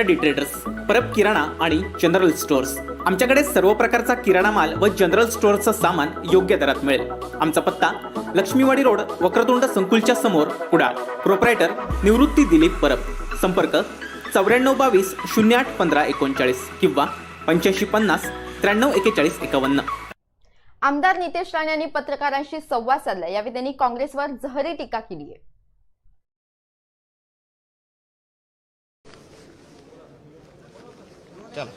खराडी डिट्रेडर्स परब किराणा आणि general stores आमच्याकडे सर्व प्रकारचा किराणा माल व जनरल स्टोअरचं सामान योग्य दरात मिळेल. आमचा पत्ता लक्ष्मीवाडी रोड वक्रतुंड संकुलच्या समोर कुडाळ प्रोप्रायटर निवृत्ती दिलीप परब. संपर्क चौऱ्याण्णव बावीस शून्य आठ पंधरा एकोणचाळीस किंवा पंच्याऐंशी पन्नास त्र्याण्णव एकेचाळीस एकावन्न. आमदार नितेश राणे यांनी पत्रकारांशी संवाद साधला. यावेळी त्यांनी काँग्रेसवर जहरी टीका केली आहे. चला.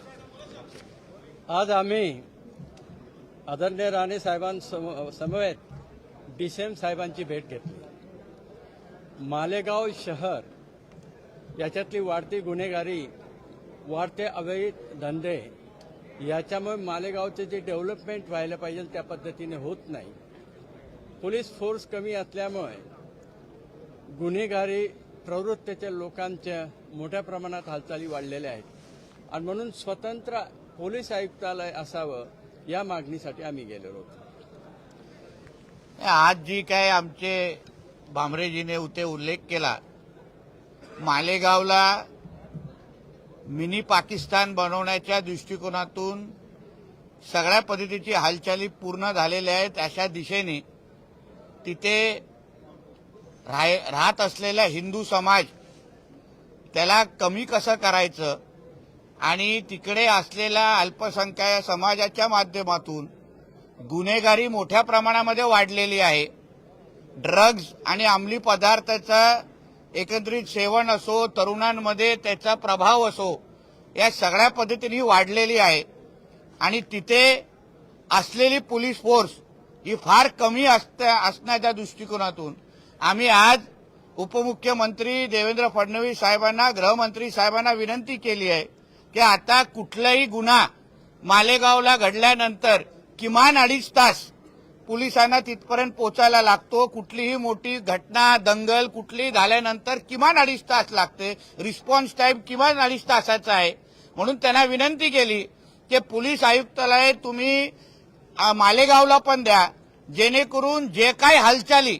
आज आम्ही आदरणीय राणे साहेबांसम समवेत डिसेम साहेबांची भेट घेतली. मालेगाव शहर याच्यातली वाढती गुन्हेगारी वाढते अवैध धंदे याच्यामुळे मालेगावचे जे डेव्हलपमेंट व्हायला पाहिजे त्या पद्धतीने होत नाही. पोलीस फोर्स कमी असल्यामुळे गुन्हेगारी प्रवृत्तीच्या लोकांच्या मोठ्या प्रमाणात हालचाली वाढलेल्या आहेत. आणि म्हणून स्वतंत्र पोलीस आयुक्तालय असावं या मागणीसाठी आम्ही गेलेलो होतो. आज जी काय आमचे भामरेजीने उते उल्लेख केला मालेगावला मिनी पाकिस्तान बनवण्याच्या दृष्टिकोनातून सगळ्या पद्धतीची हालचाली पूर्ण झालेल्या आहेत अशा दिशेने तिथे राहत असलेला हिंदू समाज त्याला कमी कसं करायचं आणि तिकडे असलेल्या अल्पसंख्याक समाजाच्या माध्यमातून गुन्हेगारी मोठ्या प्रमाणामध्ये वाढलेली आहे. ड्रग्ज आणि अंमली पदार्थाचं एकत्रित सेवन असो तरुणांमध्ये त्याचा प्रभाव असो या सगळ्या पद्धतीने वाढलेली आहे. आणि तिथे असलेली पोलीस फोर्स ही फार कमी असत- असण्याच्या दृष्टिकोनातून आम्ही आज उपमुख्यमंत्री देवेंद्र फडणवीस साहेबांना गृहमंत्री साहेबांना विनंती केली आहे. की आता कुठलाही गुन्हा मालेगावला घडल्यानंतर किमान अडीच तास पोलिसांना तिथपर्यंत पोचायला लागतो. कुठलीही मोठी घटना दंगल कुठलीही झाल्यानंतर किमान अडीच तास लागते. रिस्पॉन्स टाईम किमान अडीच तासाचा आहे. म्हणून त्यांना विनंती केली की पोलीस आयुक्तालय तुम्ही मालेगावला पण द्या. जेणेकरून जे काही हालचाली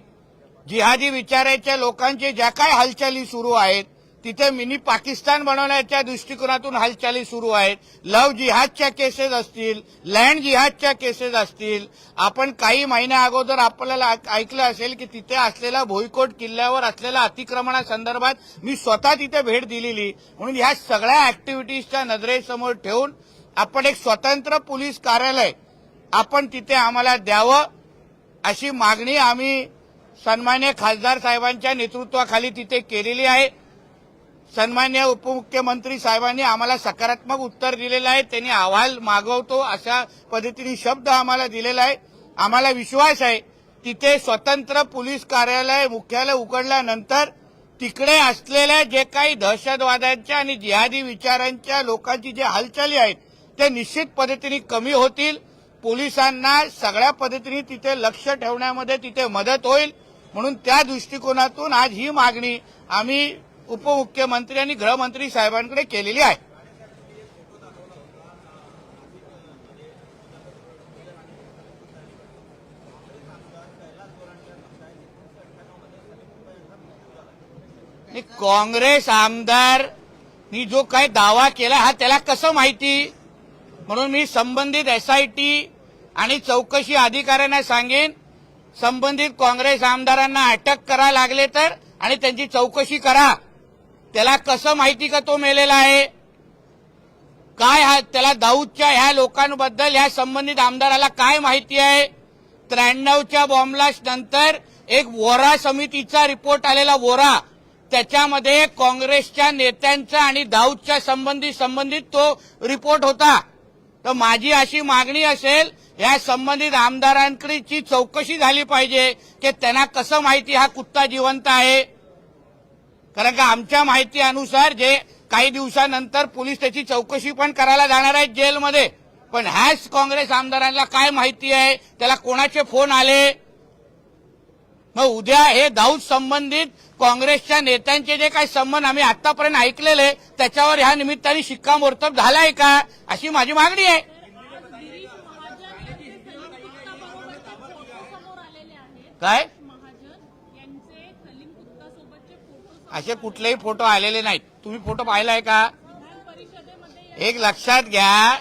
जिहादी विचाराच्या लोकांचे ज्या काही हालचाली सुरू आहेत तिथे मिनी पाकिस्तान बनवण्याच्या दृष्टिकोनातून हालचाली सुरू आहेत. लव जिहादच्या केसेस असतील लँड जिहादच्या केसेस असतील. आपण काही महिन्या अगोदर आपल्याला ऐक- ऐकलं असेल की तिथे असलेला भोईकोट किल्ल्यावर असलेल्या अतिक्रमणासंदर्भात मी स्वतः तिथे भेट दिलेली. म्हणून ह्या सगळ्या ऍक्टिव्हिटीजच्या नजरेसमोर ठेवून आपण एक स्वतंत्र पोलीस कार्यालय आपण तिथे आम्हाला द्यावं अशी मागणी आम्ही सन्मान्य खासदार साहेबांच्या नेतृत्वाखाली तिथे केलेली आहे. सन्मान्य उपमुख्यमंत्री साहेबांनी आम्हाला सकारात्मक उत्तर दिलेलं आहे. त्यांनी अहवाल मागवतो अशा पद्धतीने शब्द आम्हाला दिलेला आहे. आम्हाला विश्वास आहे तिथे स्वतंत्र पोलीस कार्यालय मुख्यालय उघडल्यानंतर तिकडे असलेल्या जे काही दहशतवाद्यांच्या आणि जिहादी विचारांच्या लोकांची जे हालचाली आहेत ते निश्चित पद्धतीने कमी होतील. पोलिसांना सगळ्या पद्धतीने तिथे लक्ष ठेवण्यामध्ये तिथे मदत होईल. म्हणून त्या दृष्टिकोनातून आज ही मागणी आम्ही उपमुख्यमंत्री आणि गृहमंत्री साहेबांकडे केलेली आहे. काँग्रेस काँग्रेस आमदारनी जो काही दावा केला हा त्याला कसं माहिती? म्हणून मी संबंधित एसआयटी आणि चौकशी अधिकाऱ्यांना सांगेन संबंधित काँग्रेस आमदारांना अटक करा लागले तर आणि त्यांची चौकशी करा. त्याला कसं माहिती का तो मेलेला आहे? काय हा त्याला दाऊदच्या ह्या लोकांबद्दल ह्या संबंधित आमदाराला काय माहिती आहे? त्र्याण्णवच्या बॉम्बलास्ट नंतर एक वोरा समितीचा रिपोर्ट आलेला वोरा त्याच्यामध्ये काँग्रेसच्या नेत्यांचा आणि दाऊदच्या संबंधित संबंधित तो रिपोर्ट होता. तर माझी अशी मागणी असेल या संबंधित आमदारांकडची चौकशी झाली पाहिजे की त्यांना कसं माहिती हा कुत्ता जिवंत आहे? कारण का आमच्या माहिती अनुसार जे काही दिवसानंतर पोलीस त्याची चौकशी पण करायला जाणार आहेत जेलमध्ये. पण ह्याच काँग्रेस आमदारांना काय माहिती आहे? त्याला कोणाचे फोन आले? मग उद्या हे दाऊद संबंधित काँग्रेसच्या नेत्यांचे जे काही संबंध आम्ही आतापर्यंत ऐकलेले त्याच्यावर ह्या निमित्ताने शिक्कामोर्तब झालाय का? अशी माझी मागणी आहे. काय? असे कुठलेही फोटो आलेले नाहीत. तुम्ही फोटो पाहिलाय का? एक लक्षात घ्या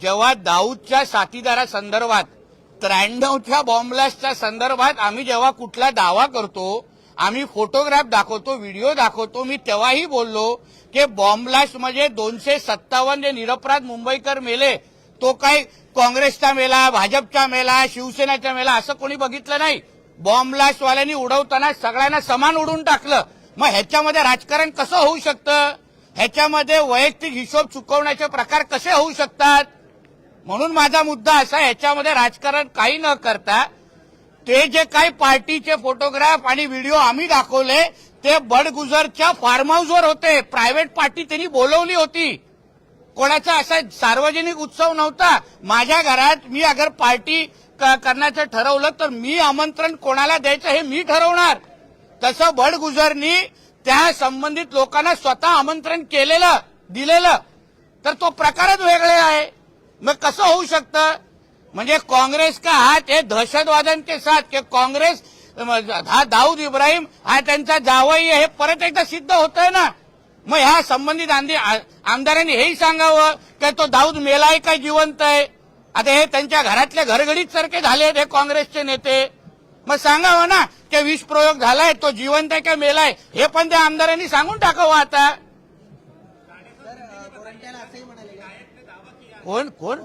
जेव्हा दाऊदच्या साथीदारा संदर्भात त्र्याण्णवच्या बॉम्बलास्टच्या संदर्भात आम्ही जेव्हा कुठला दावा करतो आम्ही फोटोग्राफ दाखवतो व्हिडिओ दाखवतो मी तेव्हाही बोललो की बॉम्बलास्ट म्हणजे दोनशे सत्तावन्न जे निरपराध मुंबईकर मेले तो काही काँग्रेसचा मेला भाजपचा मेला शिवसेनेचा मेला असं कोणी बघितलं नाही. बॉम्बलास्टवाल्यांनी उडवताना सगळ्यांना समान उडून टाकलं. मग ह्याच्यामध्ये राजकारण कसं होऊ शकतं? ह्याच्यामध्ये वैयक्तिक हिशोब चुकवण्याचे प्रकार कसे होऊ शकतात? म्हणून माझा मुद्दा असा ह्याच्यामध्ये राजकारण काही न करता ते जे काही पार्टीचे फोटोग्राफ आणि व्हिडिओ आम्ही दाखवले ते बडगुजरच्या फार्म हाऊसवर होते. प्रायव्हेट पार्टी त्यांनी बोलवली होती. कोणाचा असा सार्वजनिक उत्सव नव्हता. माझ्या घरात मी अगर पार्टी क- करण्याचं ठरवलं तर मी आमंत्रण कोणाला द्यायचं हे मी ठरवणार. तसं बडगुजरनी त्या संबंधित लोकांना स्वतः आमंत्रण केलेलं दिलेलं. तर तो प्रकारच वेगळे आहे. मग कसं होऊ शकतं? म्हणजे काँग्रेस का? हात हे दहशतवाद्यांचे साथ. की काँग्रेस हा दाऊद इब्राहिम हा त्यांचा जावई हे परत एकदा सिद्ध होत आहे ना? मग ह्या संबंधित आमदारांनी हेही सांगावं की तो दाऊद मेलाय काय जिवंत आहे. आता हे त्यांच्या घरातले घरगडीत सारखे झाले हे काँग्रेसचे नेते. मग सांगावं ना की विष प्रयोग झालाय तो जिवंत आहे का मेलाय हे पण त्या आमदारांनी सांगून टाकावं आता. कोण कोण?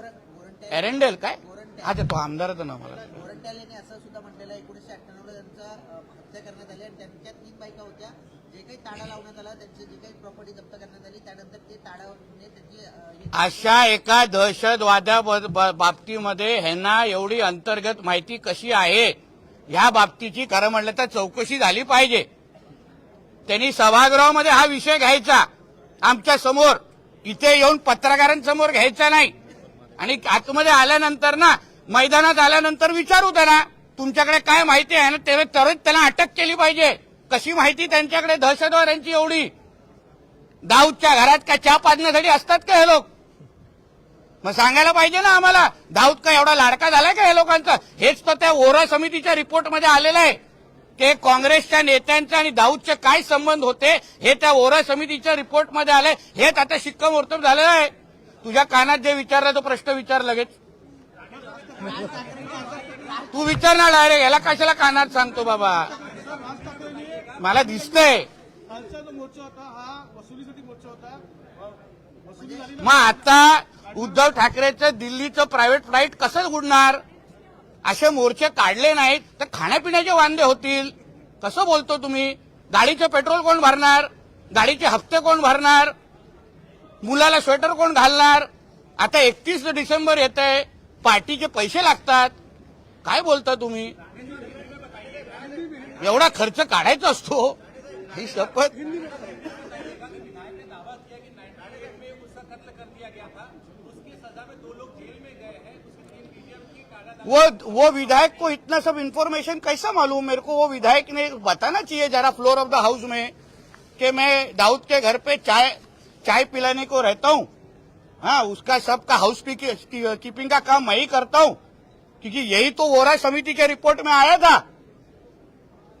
एरंडेल काय? अच्छा तो आमदारच ना मला. गोरंट्याल यांनी असं सुद्धा म्हटलेलं आहे एकोणीसशे अठ्ठ्याण्णवला त्यांचा अ, हत्या करण्यात आली आणि त्यांच्या तीन बायका होत्या. जे काही ताडा लावण्यात आला त्यांची जी काही प्रॉपर्टी जप्त करण्यात आली त्यानंतर ते ताडाने त्यांची अ, अशा एका दहशतवाद्या बाबतीमध्ये ह्यांना एवढी अंतर्गत माहिती कशी आहे? ह्या बाबतीची खरं म्हणलं तर चौकशी झाली पाहिजे. त्यांनी सभागृहामध्ये हा विषय घ्यायचा. आमच्यासमोर. इथे येऊन पत्रकारांसमोर घ्यायचा नाही. आणि आतमध्ये आल्यानंतर ना मैदानात आल्यानंतर विचारू त्यांना तुमच्याकडे काय माहिती आहे ना तेव्हा तरच त्यांना अटक केली पाहिजे. कशी माहिती त्यांच्याकडे? दहशतवाद्यांची एवढी. दाऊदच्या घरात काय चहा पाजण्यासाठी असतात का हे लोक? मग सांगायला पाहिजे ना आम्हाला दाऊद का एवढा लाडका झालाय का या लोकांचा? हेच तर त्या ओरा समितीच्या रिपोर्टमध्ये आलेलं आहे. की काँग्रेसच्या नेत्यांचा आणि दाऊदचे काय संबंध होते हे त्या ओरा समितीच्या रिपोर्टमध्ये आलंय. हेच आता शिक्कामोर्तब झालेलं आहे. तुझ्या कानात जे विचारला तो प्रश्न विचार लगेच. तू विचार ना डायरेक्ट याला कशाला कानात सांगतो बाबा? मला दिसतंय. मोर्चा होता हा वसुलीसाठी मोर्चा होता. मग आता उद्धव ठाकरेचं दिल्लीचं प्रायव्हेट फ्लाईट कसं उडणार असे मोर्चे काढले नाहीत तर खाण्यापिण्याचे वांदे होतील. कसं बोलतो तुम्ही? गाडीचं पेट्रोल कोण भरणार? गाडीचे हप्ते कोण भरणार? मुलाला स्वेटर कोण घालणार? आता एकतीस डिसेंबर येत आहे पार्टीचे पैसे लागतात. काय बोलता तुम्ही? एवढा खर्च काढायचा असतो? ही शपथ वो वो विधायक को इतना सब इन्फॉर्मेशन कैसा मालूम? मेरे को वो विधायक ने बताना चाहिए जरा फ्लोर ऑफ़ द हाउस में कि मैं दाऊद के घर पे चाय चाय पिलाने को रहता हूँ। हाँ उसका सबका हाउस कीपिंग का काम मैं ही करता हूँ। क्योंकि यही तो वोरा समिति के रिपोर्ट में आया था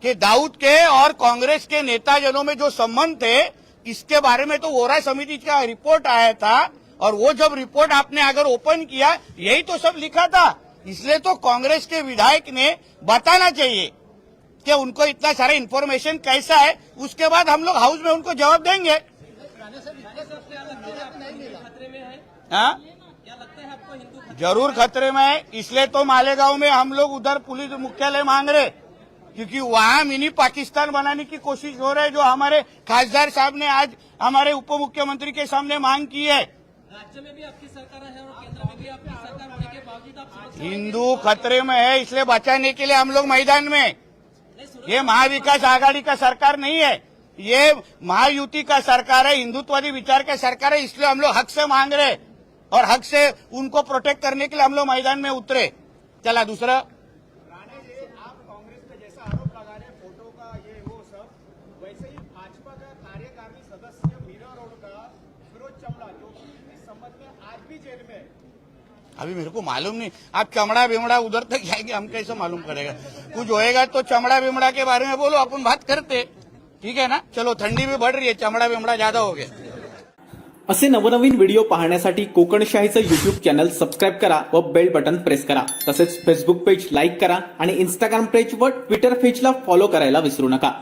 कि दाऊद के और कांग्रेस के नेताजनों में जो संबंध थे, इसके बारे में तो वोरा समिति का रिपोर्ट आया था। और वो जब रिपोर्ट आपने अगर ओपन किया, यही तो सब लिखा था। इसलिए तो कांग्रेस के विधायक ने बताना चाहिए कि उनको इतना सारा इन्फॉर्मेशन कैसा है, उसके बाद हम लोग हाउस में उनको जवाब देंगे हाँ? ज़रूर खतरे में है, इसलिए तो मालेगांव में हम लोग उधर पुलिस मुख्यालय मांग रहे क्योंकि वहाँ मिनी पाकिस्तान बनाने की कोशिश हो रही है, जो हमारे खासदार साहब ने आज हमारे उप मुख्यमंत्री के सामने मांग की है राज्य में भी आपकी सरकार है और केंद्र में भी आपकी सरकार होने के बावजूद आप हिंदू खतरे में है इसलिए बचाने के लिए हम लोग मैदान में। ये महाविकास आघाड़ी का सरकार नहीं है ये महायुति का सरकार है हिंदुत्ववादी विचार का सरकार है इसलिए हम लोग हक से मांग रहे और हक से उनको प्रोटेक्ट करने के लिए हम लोग मैदान में उतरे। चला दूसरा। राणे जी आप कांग्रेस पे जैसा आरोप लगा रहे हैं फ़ोटो का ये वो सब वैसे ही भाजपा का कार्यकारिणी सदस्य मीरा रोड का फिरोज चमड़ा जो कि अभी मेरे को मालूम नहीं। आप चमड़ा बिमड़ा उधर तक जाएंगे हम कैसे मालूम पड़ेगा कुछ होएगा तो चमड़ा बिमड़ा के बारे में बोलो अपन बात करते। ठीक है ना? चलो ठंडी भी बढ़ रही है चमड़ा बिमड़ा ज्यादा हो गया। असे नवनवीन व्हिडिओ पाहण्यासाठी कोकणशाहीचं युट्यूब चॅनल सबस्क्राईब करा व बेल बटन प्रेस करा. तसेच फेसबुक पेज लाईक करा आणि इंस्टाग्राम पेज व ट्विटर पेजला फॉलो करायला विसरू नका.